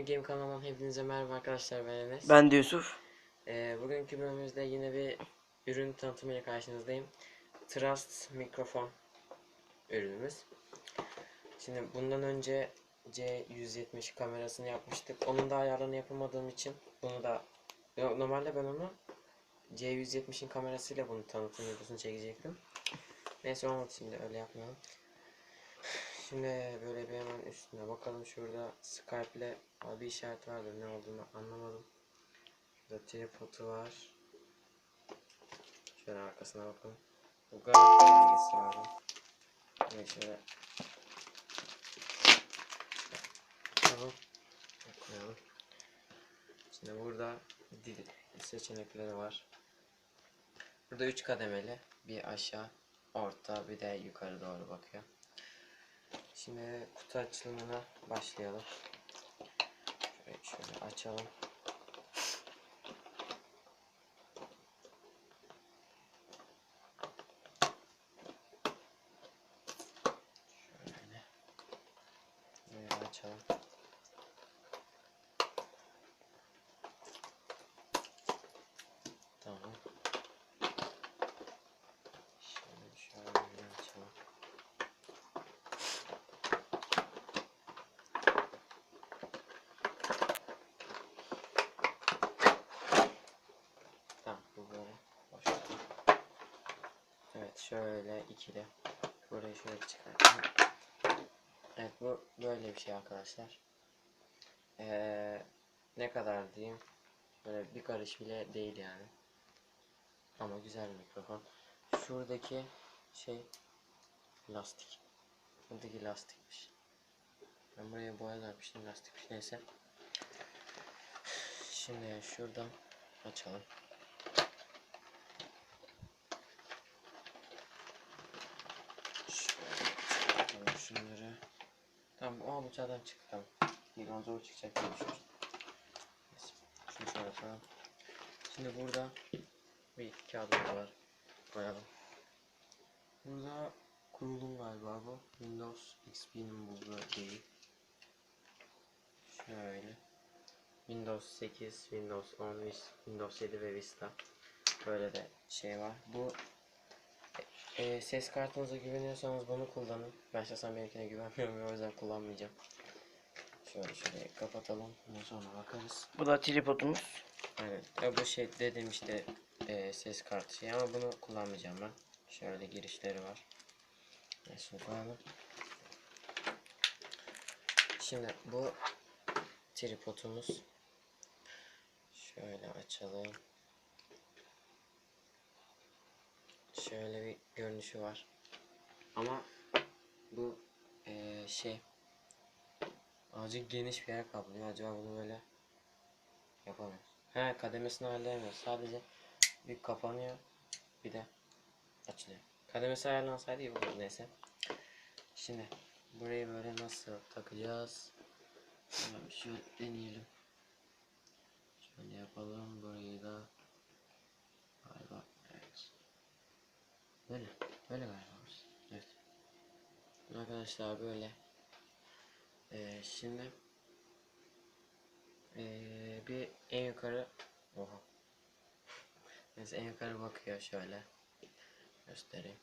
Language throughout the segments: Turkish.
New Game kanalından hepinize merhaba arkadaşlar ben Enes. Ben de Yusuf. Ee, bugünkü bölümümüzde yine bir ürün tanıtımıyla karşınızdayım. Trust mikrofon ürünümüz. Şimdi bundan önce C170 kamerasını yapmıştık. Onun da ayarlarını yapamadığım için bunu da normalde ben onu C170'in kamerasıyla bunu tanıtım videosunu çekecektim. Neyse olmadı şimdi öyle yapmayalım. Şimdi böyle bir hemen üstüne bakalım şurada Skype ile bir işaret vardı ne olduğunu anlamadım. Şurada tripodu var. Şöyle arkasına bakalım. Bu garanti belgesi. Evet şöyle. Tamam. Koyalım. Şimdi burada dil seçenekleri var. Burada 3 kademeli. Bir aşağı, orta, bir de yukarı doğru bakıyor. Şimdi kutu açılımına başlayalım. Şöyle, şöyle açalım. Şöyle. Böyle açalım. Tamam. Şimdi şöyle açalım. Tamam bu böyle. Evet şöyle ikili. Burayı şöyle çıkartalım. Evet bu böyle bir şey arkadaşlar. Ee, ne kadar diyeyim? Böyle bir karış bile değil yani. Ama güzel mikrofon. Şuradaki şey lastik. Buradaki lastikmiş. Ben buraya boya vermiştim lastikmiş neyse. Şimdi şuradan açalım. Şöyle çıkartalım şunları. Tamam o bıçaktan çıktı tamam. Bir zor çıkacak diye düşünmüştüm. Neyse, şöyle koyalım. Şimdi burada bir kağıdımız var. Koyalım. Burada kurulum galiba bu. Windows XP'nin bulduğu değil. Şöyle. Windows 8, Windows 10, Windows 7 ve Vista. Böyle de şey var. Bu e, ses kartınıza güveniyorsanız bunu kullanın. Ben şahsen benimkine güvenmiyorum ve o yüzden kullanmayacağım. Şöyle şöyle kapatalım. Ondan sonra bakarız. Bu da tripodumuz. Aynen. Ya bu şey dedim işte e, ses kartı şey ama bunu kullanmayacağım ben. Şöyle girişleri var. Neyse koyalım. Şimdi bu tripodumuz. Şöyle açalım. Şöyle bir görünüşü var. Ama bu e, şey azıcık geniş bir yer kaplıyor. Acaba bunu böyle yapamıyoruz. He kademesini ayarlayamıyoruz. Sadece bir kapanıyor bir de açılıyor. Kademesi ayarlansaydı iyi olurdu neyse. Şimdi burayı böyle nasıl takacağız? Hemen şöyle deneyelim. Şöyle yapalım burayı da. Galiba. Böyle. Böyle galiba. Evet. Arkadaşlar böyle. Ee, şimdi ee, bir en yukarı Oha. Neyse en yukarı bakıyor şöyle. Göstereyim.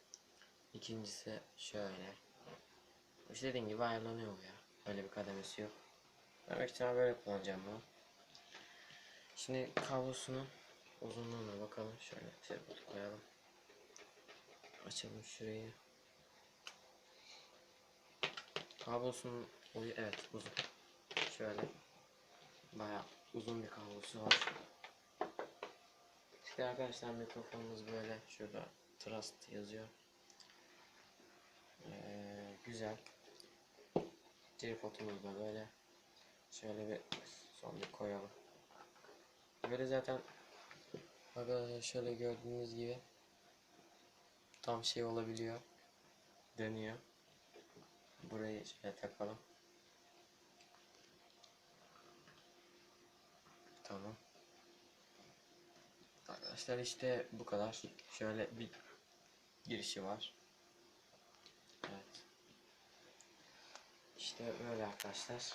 İkincisi şöyle. İşte dediğim gibi ayarlanıyor bu ya. Öyle bir kademesi yok. Ben büyük böyle kullanacağım bunu. Şimdi kablosunun uzunluğuna bakalım. Şöyle şey koyalım. Açalım şurayı. Kablosunun boyu evet uzun. Şöyle bayağı uzun bir kablosu var. İşte arkadaşlar mikrofonumuz böyle şurada Trust yazıyor. Ee, güzel. Tripodumuz da böyle. Şöyle bir son bir koyalım. Böyle zaten arkadaşlar şöyle gördüğünüz gibi tam şey olabiliyor. Dönüyor. Burayı şöyle takalım. Tamam. Arkadaşlar işte bu kadar. Şöyle bir girişi var. Evet. İşte böyle arkadaşlar.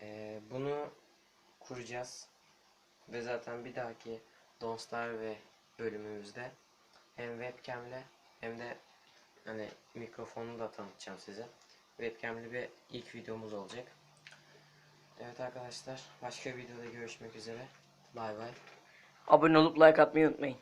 Ee, bunu kuracağız. Ve zaten bir dahaki Donstar ve bölümümüzde hem webcam'le hem de hani mikrofonu da tanıtacağım size. Webcam'li bir ilk videomuz olacak. Evet arkadaşlar başka videoda görüşmek üzere. Bay bay. Abone olup like atmayı unutmayın.